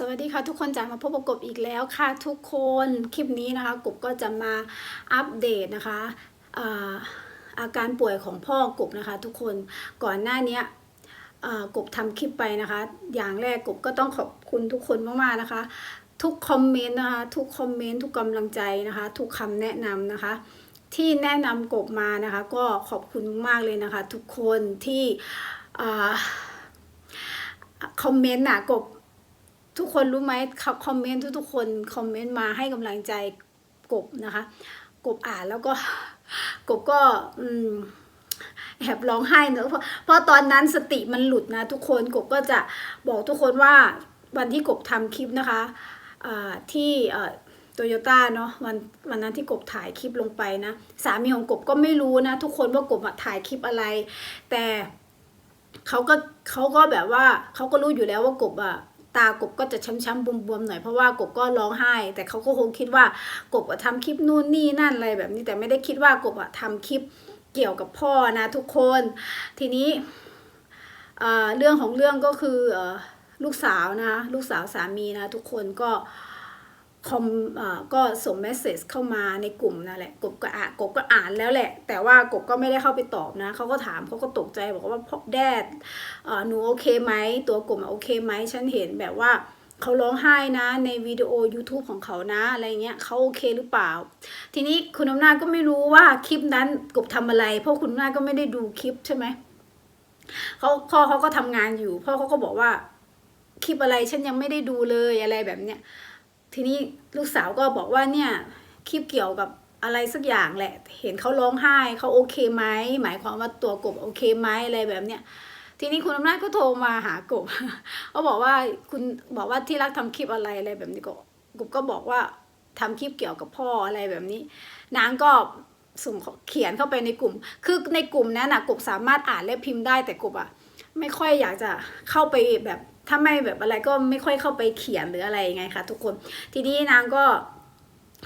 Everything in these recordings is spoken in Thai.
สวัสดีค่ะทุกคนจากมาพบกับกบอีกแล้วค่ะทุกคนคลิปนี้นะคะกบก็จะมาอัปเดตนะคะอาอาการป่วยของพ่อกบนะคะ ทุกคนก่อนหน้านี้กบทำคลิปไปนะคะ อย่างแรกกบก็ต้องขอบคุณทุกคนมากๆนะคะ ทุกคอมเมนต์นะคะทุกคอมเมนต์ทุกกำลังใจนะคะ ทุกคำแนะนำนะคะ ที่แนะนำกบมานะคะ ก็ขอบคุณมากเลยนะคะ ทุกคนที่อคอมเมนต์น่ะกบ ทุกคนรู้ไหมเขาคอมเมนต์ทุกๆคนคอมเมนต์มาให้กำลังใจกบนะคะ กบอ่านแล้วก็กบก็อืมแอบร้องไห้เนอะเพราะตอนนั้นสติมันหลุดนะทุกคนกบก็จะบอกทุกคนว่าวันที่กบทำคลิปนะคะที่โตโยต้าเนาะวันวันนั้นที่กบถ่ายคลิปลงไปนะ สามีของกบก็ไม่รู้นะ ทุกคนว่ากบถ่ายคลิปอะไร แต่เขาก็เขาก็แบบว่าเขาก็รู้อยู่แล้วว่ากบอะ ตากบก็จะช้ำๆบวมๆหน่อยเพราะว่ากบก็ร้องไห้ แต่เขาก็คงคิดว่ากบอะทำคลิปนู่นนี่นั่นอะไรแบบนี้แต่ไม่ได้คิดว่ากบอะทำคลิปเกี่ยวกับพ่อนะทุกคน ทีนี้เรื่องของเรื่องก็คือลูกสาวนะลูกสาวสามีนะทุกคนก็ คอมอก็ส่งเมสเซจเข้ามาในกลุ่มนั่นแหละกบก็อ่านกบก็อ่านแล้วแหละ แต่ว่ากบก็ไม่ได้เข้าไปตอบนะเขาก็ถามเขาก็ตกใจบอกว่าพ่อแดดหนูโอเคไหมตัวกบอะโอเคไหมฉันเห็นแบบว่าเขาร้องไห้นะในวิดีโอ YouTube ของเขานะอะไรเงี้ยเขาโอเคหรือเปล่า ทีนี้คุณอำนาจก็ไม่รู้ว่าคลิปนั้นกบทำอะไร เพราะคุณอำนาจก็ไม่ได้ดูคลิปใช่ไหมเขาพ่อเขาก็ทำงานอยู่พ่อเขาก็บอกว่าคลิปอะไรฉันยังไม่ได้ดูเลยอะไรแบบเนี้ย ทีนี้ลูกสาวก็บอกว่าเนี่ยคลิปเกี่ยวกับอะไรสักอย่างแหละ เห็นเขาร้องไห้เขาโอเคไหมหมายความว่าตัวกบโอเคไหมอะไรแบบเนี้ยทีนี้คุณอำนาจก็โทรมาหากบเขาบอกว่าคุณบอกว่าที่รักทำคลิปอะไรอะไรแบบนี้ก็กบก็บอกว่าทำคลิปเกี่ยวกับพ่ออะไรแบบนี้ นางก็ส่งเขียนเข้าไปในกลุ่ม คือในกลุ่มนั้นนะกบสามารถอ่านและพิมพ์ได้แต่กบอะไม่ค่อยอยากจะเข้าไปแบบ ถ้าไม่แบบอะไรก็ไม่ค่อยเข้าไปเขียนหรืออะไรงไงคะทุกคน ทีนี้นางก็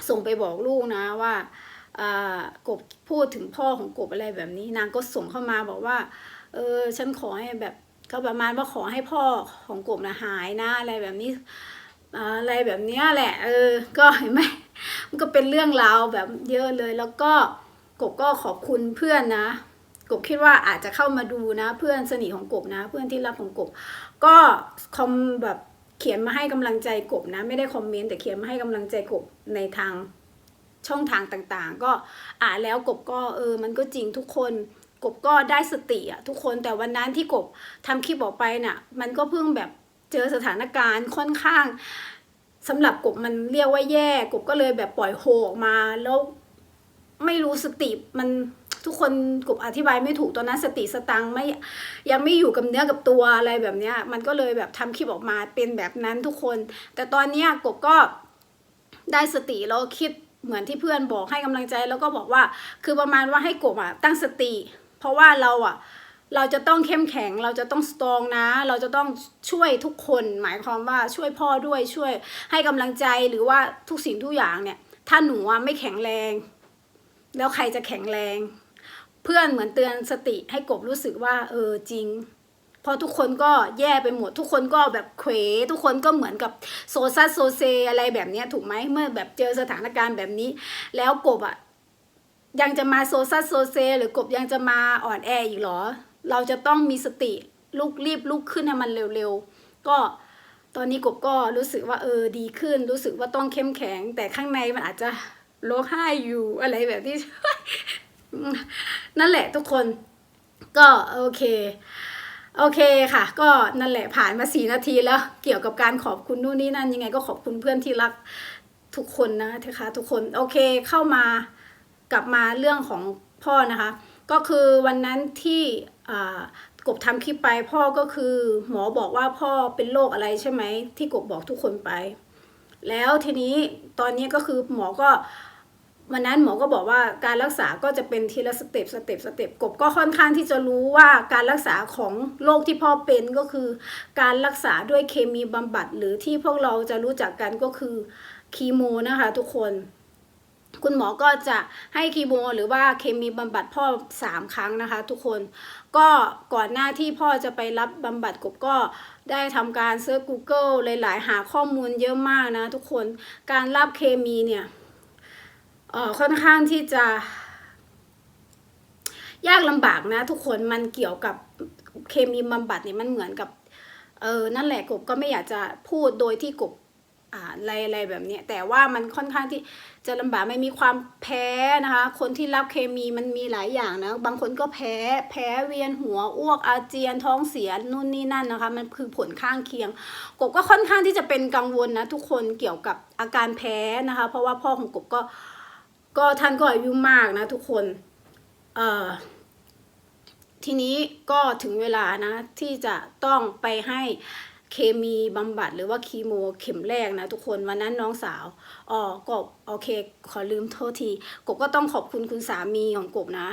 ส่งไปบอกลูกนะว่าากบพูดถึงพ่อของกบอะไรแบบนี้ นางก็ส่งเข้ามาบอกว่า เออฉันขอให้แบบก็ประมาณว่าขอให้พ่อของกบนะหายนะอะไรแบบนี้อะไรแบบนี้แหละ เออ ก็เห็นไหมมันก็เป็นเรื่องราวแบบเยอะเลย แล้วก็กบก็ขอบคุณเพื่อนนะ กบคิดว่าอาจจะเข้ามาดูนะ เพื่อนสนิทของกบนะ เพื่อนที่รักของกบ ก็คอมแบบเขียนมาให้กำลังใจกบนะ ไม่ได้คอมเมนต์แต่เขียนมาให้กำลังใจกบในทางช่องทางต่างๆ ก็อ่านแล้วกบก็เออ มันก็จริงทุกคนกบก็ได้สติอะทุกคนแต่วันนั้นที่กบทำคลิปออกไปน่ะ มันก็เพิ่งแบบเจอสถานการณ์ค่อนข้างสำหรับกบมันเรียกว่าแย่ กบก็เลยแบบปล่อยโฮออกมาแล้ว ไม่รู้สติมันทุกคนกบอธิบายไม่ถูกตอนนั้นสติสตังไม่ยังไม่อยู่กับเนื้อกับตัวอะไรแบบเนี้ย มันก็เลยแบบทำคลิปออกมาเป็นแบบนั้นทุกคน แต่ตอนเนี้ยกบก็ได้สติแล้วคิดเหมือนที่เพื่อนบอกให้กำลังใจแล้วก็บอกว่า คือประมาณว่าให้กบอะตั้งสติ เพราะว่าเราอะเราจะต้องเข้มแข็ง เราจะต้องสตรองนะ เราจะต้องช่วยทุกคน หมายความว่าช่วยพ่อด้วยช่วยให้กำลังใจหรือว่าทุกสิ่งทุกอย่างเนี่ย ถ้าหนูอะไม่แข็งแรง แล้วใครจะแข็งแรง เพื่อนเหมือนเตือนสติให้กบรู้สึกว่า เออจริงพราะทุกคนก็แย่ไปหมด ทุกคนก็แบบเขวทุกคนก็เหมือนกับโซซัสโซเซอะไรแบบนี้ถูกไหมเมื่อแบบเจอสถานการณ์แบบนี้ แล้วกบอะยังจะมาโซซัสโซเซ หรือกบยังจะมาอ่อนแออีกหรอ เราจะต้องมีสติลุกรีบลุกขึ้นให้มันเร็วๆ ก็ตอนนี้กบก็รู้สึกว่าเออดีขึ้น รู้สึกว่าต้องเข้มแข็ง แต่ข้างในมันอาจจะ ร้องไห้อยู่อะไรแบบที่ นั่นแหละทุกคน ก็โอเค โอเคค่ะ ก็นั่นแหละผ่านมาสี่นาทีแล้ว เกี่ยวกับการขอบคุณนู่นนี่นั่นยังไง ก็ขอบคุณเพื่อนที่รักทุกคนนะนะคะทุกคนโอเคเข้ามากลับมาเรื่องของพ่อนะคะ ก็คือวันนั้นที่กบทำคลิปไปพ่อก็คือหมอบอกว่าพ่อเป็นโรคอะไรใช่ไหมที่กบบอกทุกคนไป แล้วทีนี้ตอนนี้ก็คือหมอก็ วันนั้นหมอก็บอกว่าการรักษาก็จะเป็นทีละสเต็ปสเต็ปสเต็ปกบก็ค่อนข้างที่จะรู้ว่าการรักษาของโรคที่พ่อเป็นก็คือ การรักษาด้วยเคมีบำบัดหรือที่พวกเราจะรู้จักกันก็คือคีโมนะคะทุกคนคุณหมอก็จะให้คีโมหรือว่าเคมีบำบัดพ่อสามครั้งนะคะ ทุกคนก็ก่อนหน้าที่พ่อจะไปรับบำบัดกบก็ได้ทำการเซิร์ช Google หลาย ๆ หาข้อมูลเยอะมากนะทุกคนการรับเคมีเนี่ย ค่อนข้างที่จะ ยากลำบากนะ ทุกคนมันเกี่ยวกับเคมีบำบัดเนี่ยมันเหมือนกับเออนั่นแหละกบก็ไม่อยากจะพูดโดยที่กบอ่าอะไรอะไรแบบเนี้ยแต่ว่ามันค่อนข้างที่จะลำบากไม่มีความแพ้นะคะ คนที่รับเคมีมันมีหลายอย่างนะ บางคนก็แพ้แพ้เวียนหัวอ้วกอาเจียนท้องเสียนู่นนี่นั่นนะคะ มันคือผลข้างเคียงกบก็ค่อนข้างที่จะเป็นกังวลนะทุกคนเกี่ยวกับอาการแพ้นะคะ เพราะว่าพ่อของกบก็ ก็ท่านก็อายุมากนะทุกคน เอ่อ ทีนี้ก็ถึงเวลานะ ที่จะต้องไปให้เคมีบำบัดหรือว่าคีโมเข็มแรกนะทุกคนวันนั้นน้องสาวอ๋อก็โอเค ขอลืมโทษที กบก็ต้องขอบคุณคุณสามีของกบนะ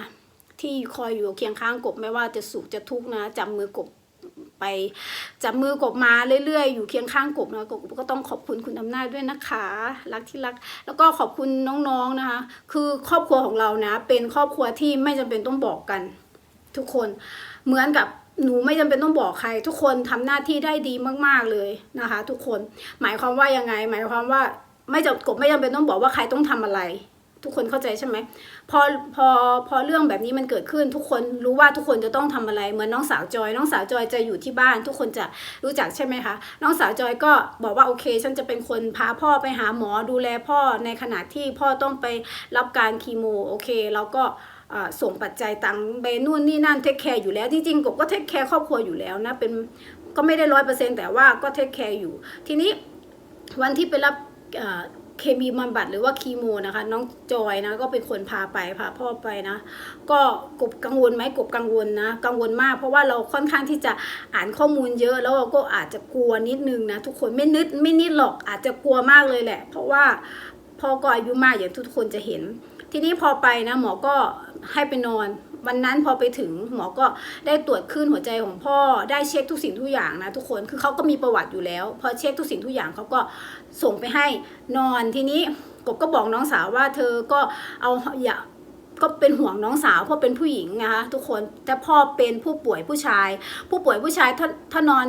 ที่คอยอยู่เคียงข้างกบไม่ว่าจะสุขจะทุกข์นะจับมือกบ ไปจับมือกบมาเรื่อยๆ อยู่เคียงข้างกบนะกบก็ต้องขอบคุณคุณอำนาจด้วยนะคะ รักที่รัก แล้วก็ขอบคุณน้องๆนะคะ คือครอบครัวของเรานะ เป็นครอบครัวที่ไม่จำเป็นต้องบอกกัน ทุกคนเหมือนกับหนูไม่จำเป็นต้องบอกใคร ทุกคนทำหน้าที่ได้ดีมากๆเลยนะคะ ทุกคนหมายความว่ายังไง หมายความว่าไม่จำกบไม่จำเป็นต้องบอกว่าใครต้องทำอะไร ทุกคนเข้าใจใช่ไหมพอพอพอเรื่องแบบนี้มันเกิดขึ้น ทุกคนรู้ว่าทุกคนจะต้องทำอะไรเหมือนน้องสาวจอย น้องสาวจอยจะอยู่ที่บ้าน ทุกคนจะรู้จักใช่ไหมคะน้องสาวจอยก็บอกว่าโอเค ฉันจะเป็นคนพาพ่อไปหาหมอดูแลพ่อในขณะที่พ่อต้องไปรับการคีโมโอเคเราก็ส่งปัจจัยตังค์ไปนู่นนี่นั่นเทคแคร์อยู่แล้วจริงๆกบก็เทคแคร์ครอบครัวอยู่แล้วนะเป็นก็ไม่ได้ร้อยเปอร์เซ็นแต่ว่าก็เทคแคร์อยู่ ทีนี้วันที่ไปรับ เคมีบำบัดหรือว่าคีโมนะคะ น้องจอยนะก็เป็นคนพาไปพาพ่อไปนะ ก็กบกังวลไหมกบกังวลนะกังวลมาก เพราะว่าเราค่อนข้างที่จะอ่านข้อมูลเยอะ แล้วเราก็อาจจะกลัวนิดนึงนะทุกคนไม่นิดไม่นิดหรอกอาจจะกลัวมากเลยแหละ เพราะว่าพ่อก็อายุมากอย่างทุกคนจะเห็น ทีนี้พอไปนะหมอก็ให้ไปนอน วันนั้นพอไปถึงหมอก็ได้ตรวจคลื่นหัวใจของพ่อได้เช็คทุกสิ่งทุกอย่างนะทุกคนคือเขาก็มีประวัติอยู่แล้ว พอเช็คทุกสิ่งทุกอย่างเขาก็ส่งไปให้นอนทีนี้กบก็บอกน้องสาวว่าเธอก็เอาอย่าก็เป็นห่วงน้องสาวเพราะเป็นผู้หญิงนะคะทุกคนแต่พ่อเป็นผู้ป่วยผู้ชาย ผู้ป่วยผู้ชายถ้าถ้านอน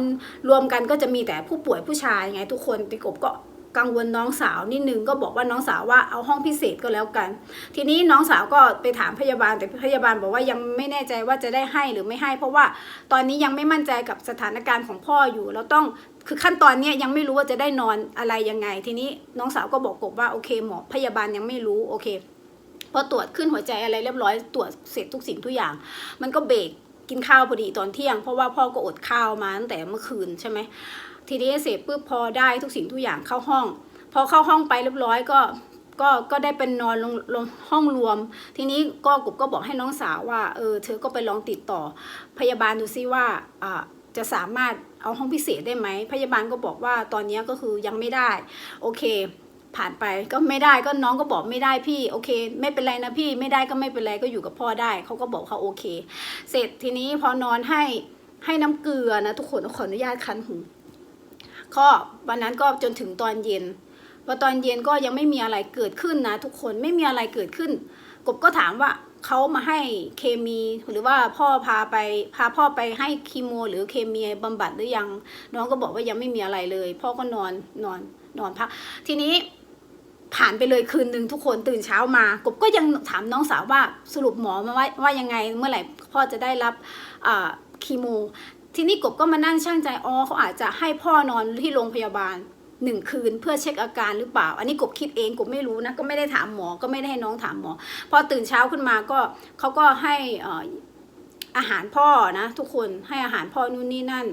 รวมกันก็จะมีแต่ผู้ป่วยผู้ชายไงทุกคนต่กบก็ กังวลน้องสาวนิดนึงก็บอกว่าน้องสาวว่าเอาห้องพิเศษก็แล้วกัน ทีนี้น้องสาวก็ไปถามพยาบาลแต่พยาบาลบอกว่ายังไม่แน่ใจว่าจะได้ให้หรือไม่ให้ เพราะว่าตอนนี้ยังไม่มั่นใจกับสถานการณ์ของพ่ออยู่เราต้องคือขั้นตอนนี้ยยังไม่รู้ว่าจะได้นอนอะไรยังไง ทีนี้น้องสาวก็บอกกบว่าโอเคหมอพยาบาลยังไม่รู้โอเคพอตรวจขึ้นหัวใจอะไรเรียบร้อยตรวจเสร็จทุกสิ่งทุกอย่าง มันก็เบรกกินข้าวพอดีตอนเที่ยง เพราะว่าพ่อก็อดข้าวมาตั้งแต่เมื่อคืนใช่ไหม ทีนี้เสร็จปุ๊บพอได้ทุกสิ่งทุกอย่างเข้าห้อง พอเข้าห้องไปเรียบร้อยก็ก็ก็ได้เป็นนอนลงลงห้องรวม ทีนี้ก็กบก็บอกให้น้องสาวว่าเออเธอก็ไปลองติดต่อ พยาบาลดูซิว่าอ่าจะสามารถเอาห้องพิเศษได้ไหมพยาบาลก็บอกว่าตอนนี้ก็คือยังไม่ได้ โอเค ผ่านไปก็ไม่ได้ก็น้องก็บอกไม่ได้พี่โอเค ไม่เป็นไรนะพี่ไม่ได้ก็ไม่เป็นไรก็อยู่กับพ่อได้เขาก็บอกเขาโอเค เสร็จทีนี้พอนอนให้ให้น้ำเกลือนะทุกคนขออนุญาตคันหู ก็วันนั้นก็จนถึงตอนเย็นพอตอนเย็นก็ยังไม่มีอะไรเกิดขึ้นนะ ทุกคนไม่มีอะไรเกิดขึ้น กบก็ถามว่าเขามาให้เคมีหรือว่าพ่อพาไปพาพ่อไปให้คีโม หรือเคมีบำบัดหรือยัง น้องก็บอกว่ายังไม่มีอะไรเลย พ่อก็นอนนอนนอนพัก ทีนี้ผ่านไปเลยคืนหนึ่งทุกคนตื่นเช้ามากบก็ยังถามน้องสาวว่าสรุปหมอมาว่าว่ายังไงเมื่อไหร่พ่อจะได้รับคีโม ทีนี้กบก็มานั่งช่างใจอ๋อเขาอาจจะให้พ่อนอนที่โรงพยาบาลหนึ่งคืนเพื่อเช็คอาการหรือเปล่า อันนี้กบคิดเองกบไม่รู้นะก็ไม่ได้ถามหมอก็ไม่ได้ให้น้องถามหมอ พอตื่นเช้าขึ้นมาก็เขาก็ให้อาหารพ่อนะ ทุกคนให้อาหารพ่อนู่นนี่นั่น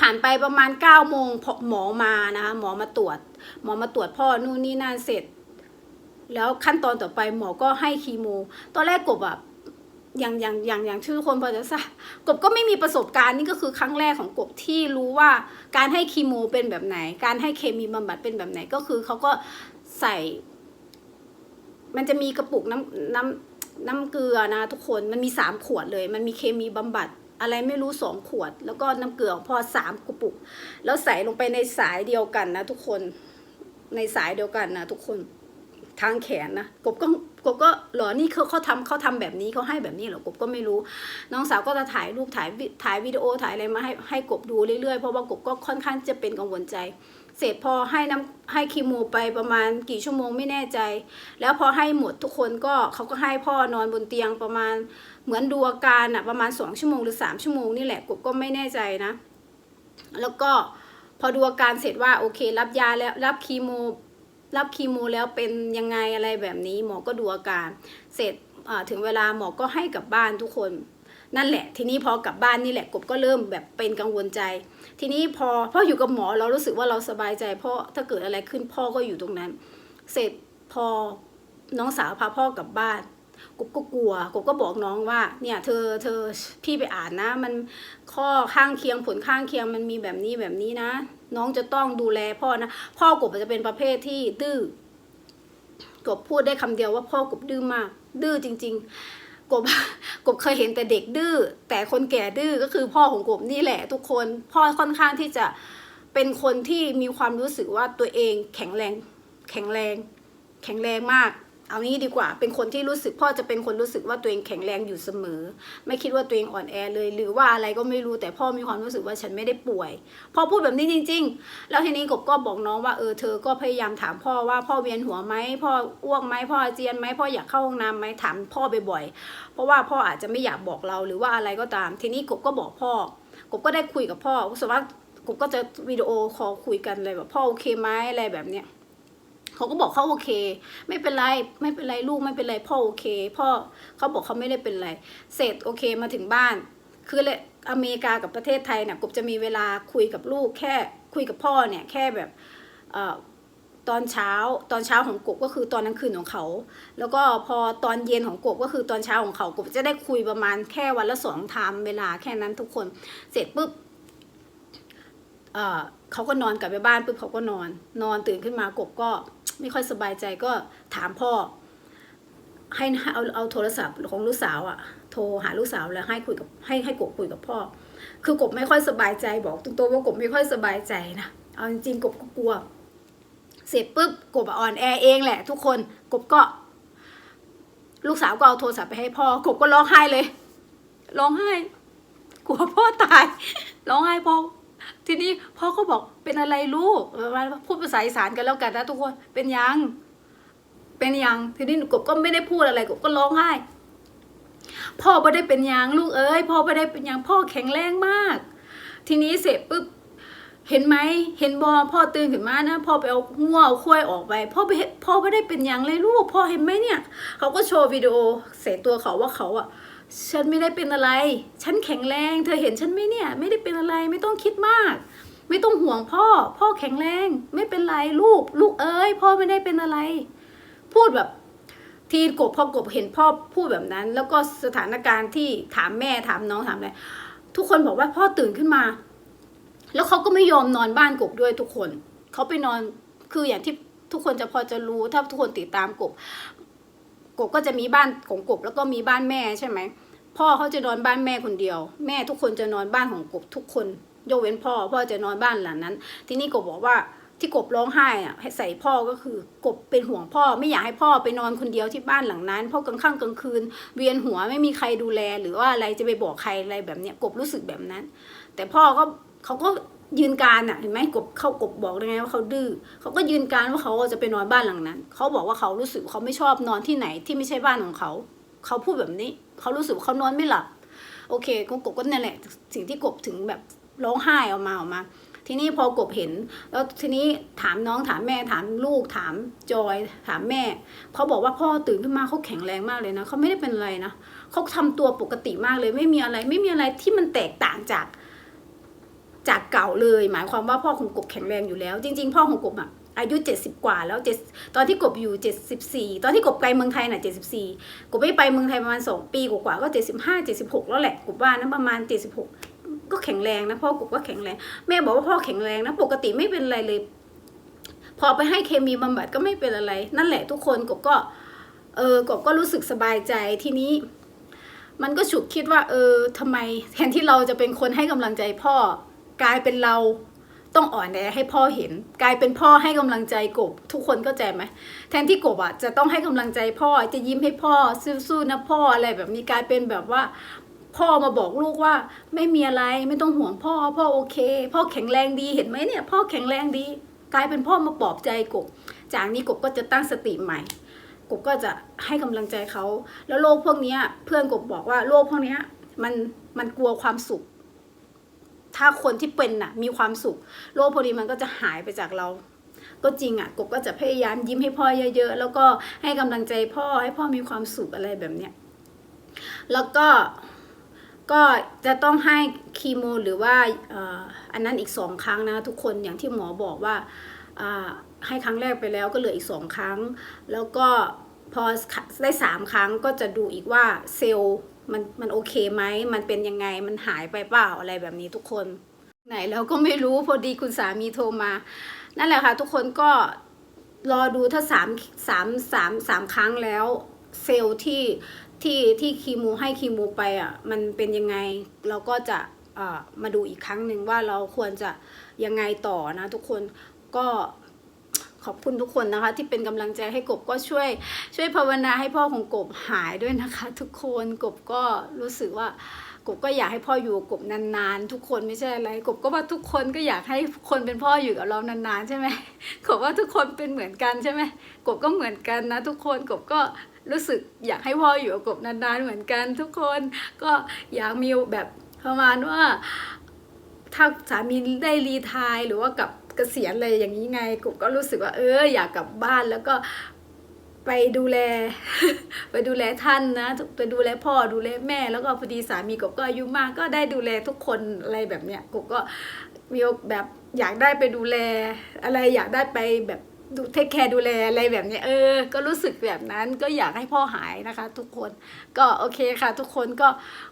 ผ่านไปประมาณเก้าโมงหมอมานะคะหมอมาตรวจ หมอมาตรวจพ่อนู่นนี่นั่นเสร็จ แล้วขั้นตอนต่อไปหมอก็ให้คีโม ตอนแรกกบแบบ อย่างอย่างอย่างอย่างที่ทุกคนพอจะทราบกบก็ไม่มีประสบการณ์นี่ก็คือครั้งแรกของกบที่รู้ว่าการให้คีโมเป็นแบบไหน การให้เคมีบำบัดเป็นแบบไหนก็คือเขาก็ใส่ มันจะมีกระปุกน้ำน้ำน้ำเกลือนะทุกคนมันมีสามขวดเลย มันมีเคมีบำบัดอะไรไม่รู้สองขวด แล้วก็น้ำเกลือพอสามกระปุก แล้วใส่ลงไปในสายเดียวกันนะทุกคนในสายเดียวกันนะทุกคน ทางแขนนะกบก็กบก็หรอนี่เขาเขาทำเขาทำแบบนี้เขาให้แบบนี้เหรอกบก็ไม่รู้ น้องสาวก็จะถ่ายรูปถ่ายวิถ่ายวิดีโอถ่ายอะไรมาให้ให้กบดูเรื่อยๆเพราะว่ากบก็ค่อนข้างจะเป็นกังวลใจ เสร็จพอให้น้ำให้คีโมไปประมาณกี่ชั่วโมงไม่แน่ใจ แล้วพอให้หมดทุกคนก็เขาก็ให้พ่อนอนบนเตียงประมาณเหมือนดูอาการอะประมาณสองชั่วโมงหรือสามชั่วโมงนี่แหละกบก็ไม่แน่ใจนะ แล้วก็พอดูอาการเสร็จว่าโอเครับยาแล้วรับคีโม รับคีโมแล้วเป็นยังไงอะไรแบบนี้ หมอก็ดูอาการ เสร็จถึงเวลาหมอก็ให้กลับบ้านทุกคนนั่นแหละ ทีนี้พอกลับบ้านนี่แหละกบก็เริ่มแบบเป็นกังวลใจ ทีนี้พอพ่ออยู่กับหมอเรารู้สึกว่าเราสบายใจเพราะถ้าเกิดอะไรขึ้นพ่อก็อยู่ตรงนั้น เสร็จพอน้องสาวพาพ่อกลับบ้าน กบก็กลัวกบก็บอกน้องว่า เนี่ยเธอเธอพี่ไปอ่านนะ มันข้อข้างเคียงผลข้างเคียงมันมีแบบนี้แบบนี้นะ น้องจะต้องดูแลพ่อนะ พ่อกบจะเป็นประเภทที่ดื้อกบพูดได้คำเดียวว่าพ่อกบดื้อมาก ดื้อจริง ๆกบกบเคยเห็นแต่เด็กดื้อแต่คนแก่ดื้อก็คือพ่อของกบนี่แหละทุกคน พ่อค่อนข้างที่จะเป็นคนที่มีความรู้สึกว่าตัวเองแข็งแรง แข็งแรง แข็งแรงมาก เอางี้ดีกว่า เป็นคนที่รู้สึกพ่อจะเป็นคนรู้สึกว่าตัวเองแข็งแรงอยู่เสมอ ไม่คิดว่าตัวเองอ่อนแอเลย หรือว่าอะไรก็ไม่รู้แต่พ่อมีความรู้สึกว่าฉันไม่ได้ป่วยพ่อพูดแบบนี้จริง ๆ แล้วทีนี้กบก็บอกน้องว่าเออเธอก็พยายามถามพ่อว่าพ่อเวียนหัวไหมพ่ออ้วกไหมพ่อเจียนไหมพ่ออยากเข้าห้องน้ำไหมถามพ่อบ่อยๆเพราะว่าพ่ออาจจะไม่อยากบอกเราหรือว่าอะไรก็ตาม ทีนี้กบก็บอกพ่อกบก็ได้คุยกับพ่อสมมติว่ากบก็จะวิดีโอคอลคุยกันเลยแบบพ่อโอเคไหมอะไรแบบเนี้ย เขาก็บอกเขาโอเค ไม่เป็นไรไม่เป็นไรลูกไม่เป็นไรพ่อโอเค พ่อเขาบอกเขาไม่ได้เป็นไรเสร็จโอเคมาถึงบ้าน คือเลยอเมริกากับประเทศไทยเนี่ยกบจะมีเวลาคุยกับลูกแค่คุยกับพ่อเนี่ยแค่แบบเอ่อตอนเช้าตอนเช้าของกบก็คือตอนกลางคืนของเขา แล้วก็พอตอนเย็นของกบก็คือตอนเช้าของเขากบจะได้คุยประมาณแค่วันละสองไทม์เวลาแค่นั้นทุกคนเสร็จปุ๊บ เขาก็นอนกลับไปบ้านปุ๊บเขาก็นอน นอนตื่นขึ้นมากบก็ไม่ค่อยสบายใจก็ถามพ่อ ให้เอาเอาโทรศัพท์ของลูกสาวอะโทรหาลูกสาวแล้วให้คุยกับให้ให้กบคุยกับพ่อ คือกบไม่ค่อยสบายใจบอกตรงๆว่ากบไม่ค่อยสบายใจนะเอาจริงๆกบก็กลัว เสร็จปุ๊บกบอะอ่อนแอเองแหละ ทุกคนกบก็ ลูกสาวก็เอาโทรศัพท์ไปให้พ่อกบก็ร้องไห้เลยร้องไห้กลัวพ่อตายร้องไห้พ่อ ทีนี้พ่อก็บอกเป็นอะไรลูกมาพูดภาษาอีสานกันแล้วกันนะทุกคนเป็นยัง เป็นยังทีนี้กบก็ไม่ได้พูดอะไรกบก็ร้องไห้พ่อไม่ได้เป็นยังลูกเอ้ยพ่อไม่ได้เป็นยังพ่อแข็งแรงมาก ทีนี้เสร็จปุ๊บเห็นไหมเห็นบอพ่อตื่นขึ้นมานะพ่อไปเอางัวเอาควายออกไปพ่อไปเห็นพ่อไม่ได้เป็นยังเลยลูกพ่อเห็นไหมเนี่ย เขาก็โชว์วิดีโอเสร็จตัวเขาว่าเขาอะ ฉันไม่ได้เป็นอะไร ฉันแข็งแรง เธอเห็นฉันไหมเนี่ย ไม่ได้เป็นอะไร ไม่ต้องคิดมาก ไม่ต้องห่วงพ่อ พ่อแข็งแรง ไม่เป็นไรลูก ลูกเอ้ย พ่อไม่ได้เป็นอะไร พูดแบบทีกบพอกบเห็นพ่อพูดแบบนั้น แล้วก็สถานการณ์ที่ถามแม่ถามน้องถามอะไรทุกคนบอกว่าพ่อตื่นขึ้นมา แล้วเขาก็ไม่ยอมนอนบ้านกบด้วยทุกคน เขาไปนอนคืออย่างที่ทุกคนจะพอจะรู้ถ้าทุกคนติดตามกบ กบก็จะมีบ้านของกบแล้วก็มีบ้านแม่ใช่ไหมพ่อเขาจะนอนบ้านแม่คนเดียว แม่ทุกคนจะนอนบ้านของกบทุกคนยกเว้นพ่อพ่อจะนอนบ้านหลังนั้น ทีนี้กบบอกว่าที่กบร้องไห้อะใส่พ่อก็คือกบเป็นห่วงพ่อ ไม่อยากให้พ่อไปนอนคนเดียวที่บ้านหลังนั้น เพราะกลางค่ำกลางคืน เวียนหัวไม่มีใครดูแลหรือว่าอะไรจะไปบอกใครอะไรแบบเนี้ยกบรู้สึกแบบนั้น แต่พ่อก็เขาก็ ยืนการอะเห็นไหมกบเขากบบอกได้ไงว่าเขาดื้อเขาก็ยืนการว่าเขาจะไปนอนบ้านหลังนั้นเขาบอกว่าเขารู้สึกเขาไม่ชอบนอนที่ไหนที่ไม่ใช่บ้านของเขา เขาพูดแบบนี้เขารู้สึกเขานอนไม่หลับ โอเคกบก็นั่นแหละ สิ่งที่กบถึงแบบร้องไห้ออกมาออกมา ทีนี้พอกบเห็น แล้วทีนี้ถามน้องถามแม่ถามลูกถามจอย ถามแม่เขาบอกว่าพ่อตื่นขึ้นมาเขาแข็งแรงมากเลยนะเขาไม่ได้เป็นอะไรนะเขาทำตัวปกติมากเลยไม่มีอะไรไม่มีอะไรที่มันแตกต่างจาก จากเก่าเลย หมายความว่าพ่อของกบแข็งแรงอยู่แล้ว จริง ๆ พ่อของกบอะอายุเจ็ดสิบกว่าแล้วเจ็ดตอนที่กบอยู่เจ็ดสิบสี่ตอนที่กบไปเมืองไทยน่ะเจ็ดสิบสี่กบไม่ไปเมืองไทยประมาณสองปีกว่าก็เจ็ดสิบห้าเจ็ดสิบหกแล้วแหละกบว่านะประมาณเจ็ดสิบหกก็แข็งแรงนะพ่อกบก็แข็งแรงแม่บอกว่าพ่อแข็งแรงนะปกติไม่เป็นอะไรเลย พอไปให้เคมีบำบัดก็ไม่เป็นอะไร นั่นแหละทุกคนกบก็เออกบก็รู้สึกสบายใจทีนี้ มันก็ฉุกคิดว่า เออทำไมแทนที่เราจะเป็นคนให้กำลังใจพ่อ กลายเป็นเราต้องอ่อนแอให้พ่อเห็น กลายเป็นพ่อให้กำลังใจกบ ทุกคนเข้าใจไหมแทนที่กบอะจะต้องให้กำลังใจพ่อจะยิ้มให้พ่อสู้ๆนะพ่ออะไรแบบนี้กลายเป็นแบบว่าพ่อมาบอกลูกว่าไม่มีอะไรไม่ต้องห่วงพ่อ พ่อโอเค พ่อแข็งแรงดีเห็นไหมเนี่ย พ่อแข็งแรงดี กลายเป็นพ่อมาปลอบใจกบ จากนี้กบก็จะตั้งสติใหม่ กบก็จะให้กำลังใจเขา แล้วโรคพวกนี้เพื่อนกบบอกว่าโรคพวกนี้มันมันกลัวความสุข ถ้าคนที่เป็นน่ะ มีความสุข โรคพวกนี้มันก็จะหายไปจากเรา ก็จริงอะกบก็จะพยายามยิ้มให้พ่อเยอะๆแล้วก็ให้กำลังใจพ่อให้พ่อมีความสุขอะไรแบบเนี้ยแล้วก็ก็จะต้องให้คีโมหรือว่าอันนั้นอีกสองครั้งนะทุกคนอย่างที่หมอบอกว่าอ่าให้ครั้งแรกไปแล้วก็เหลืออีกสองครั้ง แล้วก็พอได้สามครั้งก็จะดูอีกว่าเซลล์ มันมันโอเคไหมมันเป็นยังไงมันหายไปเปล่าอะไรแบบนี้ทุกคน ไหนแล้วก็ไม่รู้พอดีคุณสามีโทรมา นั่นแหละค่ะ ทุกคนก็รอดูถ้าสามสามสามสามครั้งแล้วเซลล์ที่ที่ที่คีโมให้คีโมไปอะมันเป็นยังไงเราก็จะอ่ามาดูอีกครั้งหนึ่งว่าเราควรจะยังไงต่อนะทุกคนก็ ขอบคุณทุกคนนะคะ ที่เป็นกำลังใจให้กบก็ช่วย ช่วยภาวนาให้พ่อของกบหายด้วยนะคะ ทุกคนกบก็รู้สึกว่ากบก็อยากให้พ่ออยู่กบนานๆ ทุกคนไม่ใช่อะไรกบก็ว่าทุกคนก็อยากให้คนเป็นพ่ออยู่กับเรานานๆ ใช่ไหมกบว่าทุกคนเป็นเหมือนกันใช่ไหมกบก็เหมือนกันนะ ทุกคนกบก็รู้สึกอยากให้พ่ออยู่กับกบนานๆเหมือนกัน ทุกคนก็อยากมีแบบประมาณว่าถ้าสามีได้รีทายหรือว่ากับ เกษียณอะไรอย่างนี้ไงกูก็รู้สึกว่าเอออยากกลับบ้านแล้วก็ไปดูแล ไปดูแลท่านนะไปดูแลพ่อดูแลแม่ แล้วก็พอดีสามีกบก็อายุมากก็ได้ดูแลทุกคนอะไรแบบเนี้ยกบก็มีแบบอยากได้ไปดูแล อะไรอยากได้ไปแบบ ดูเทคแคร์ดูแลอะไรแบบนี้เออ ก็รู้สึกแบบนั้นก็อยากให้พ่อหายนะคะ ทุกคนก็โอเคค่ะ ทุกคนก็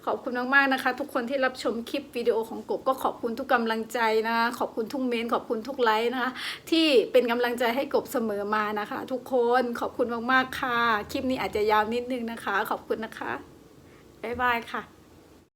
ขอบคุณมากๆนะคะ ทุกคนที่รับชมคลิปวิดีโอของกบก็ขอบคุณทุกกำลังใจนะคะขอบคุณทุกเมนขอบคุณทุกไลค์นะคะที่เป็นกำลังใจให้กบเสมอมานะคะ ทุกคนขอบคุณมากๆค่ะ คลิปนี้อาจจะยาวนิดนึงนะคะ ขอบคุณนะคะบ๊ายบายค่ะ